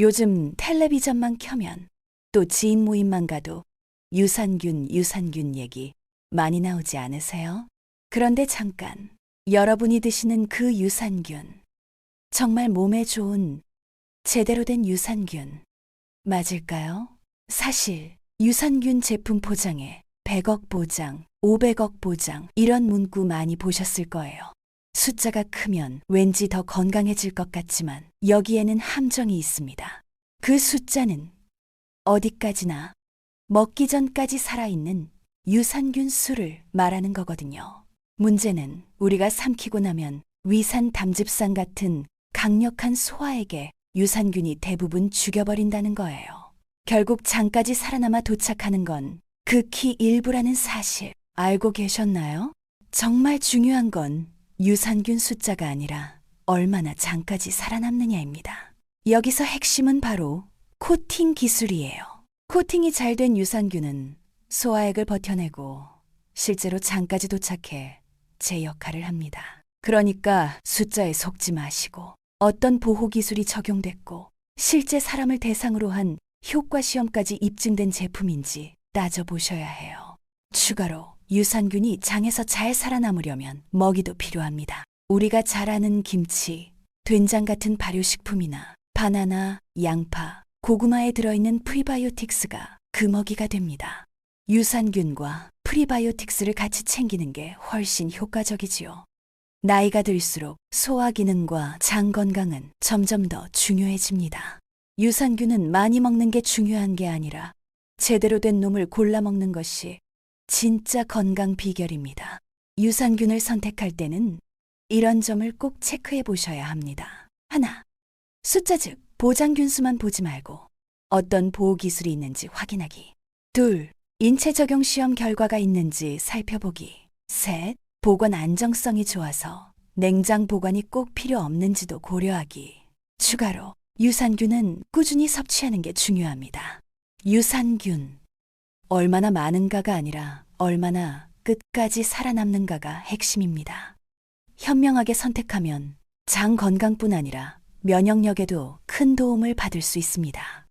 요즘 텔레비전만 켜면 또 지인 모임만 가도 유산균, 유산균 얘기 많이 나오지 않으세요? 그런데 잠깐, 여러분이 드시는 그 유산균, 정말 몸에 좋은 제대로 된 유산균 맞을까요? 사실 유산균 제품 포장에 100억 보장, 500억 보장 이런 문구 많이 보셨을 거예요. 숫자가 크면 왠지 더 건강해질 것 같지만 여기에는 함정이 있습니다. 그 숫자는 어디까지나 먹기 전까지 살아있는 유산균 수를 말하는 거거든요. 문제는 우리가 삼키고 나면 위산 담즙산 같은 강력한 소화액에 유산균이 대부분 죽여버린다는 거예요. 결국 장까지 살아남아 도착하는 건 극히 일부라는 사실 알고 계셨나요? 정말 중요한 건 유산균 숫자가 아니라 얼마나 장까지 살아남느냐입니다. 여기서 핵심은 바로 코팅 기술이에요. 코팅이 잘 된 유산균은 소화액을 버텨내고 실제로 장까지 도착해 제 역할을 합니다. 그러니까 숫자에 속지 마시고 어떤 보호 기술이 적용됐고 실제 사람을 대상으로 한 효과 시험까지 입증된 제품인지 따져보셔야 해요. 추가로 유산균이 장에서 잘 살아남으려면 먹이도 필요합니다. 우리가 잘 아는 김치, 된장 같은 발효식품이나 바나나, 양파, 고구마에 들어있는 프리바이오틱스가 그 먹이가 됩니다. 유산균과 프리바이오틱스를 같이 챙기는 게 훨씬 효과적이지요. 나이가 들수록 소화 기능과 장 건강은 점점 더 중요해집니다. 유산균은 많이 먹는 게 중요한 게 아니라 제대로 된 놈을 골라 먹는 것이 진짜 건강 비결입니다. 유산균을 선택할 때는 이런 점을 꼭 체크해 보셔야 합니다. 하나, 숫자 즉 보장균 수만 보지 말고 어떤 보호 기술이 있는지 확인하기. 둘, 인체 적용 시험 결과가 있는지 살펴보기. 셋, 보관 안정성이 좋아서 냉장 보관이 꼭 필요 없는지도 고려하기. 추가로 유산균은 꾸준히 섭취하는 게 중요합니다. 유산균. 얼마나 많은가가 아니라 얼마나 끝까지 살아남는가가 핵심입니다. 현명하게 선택하면 장 건강뿐 아니라 면역력에도 큰 도움을 받을 수 있습니다.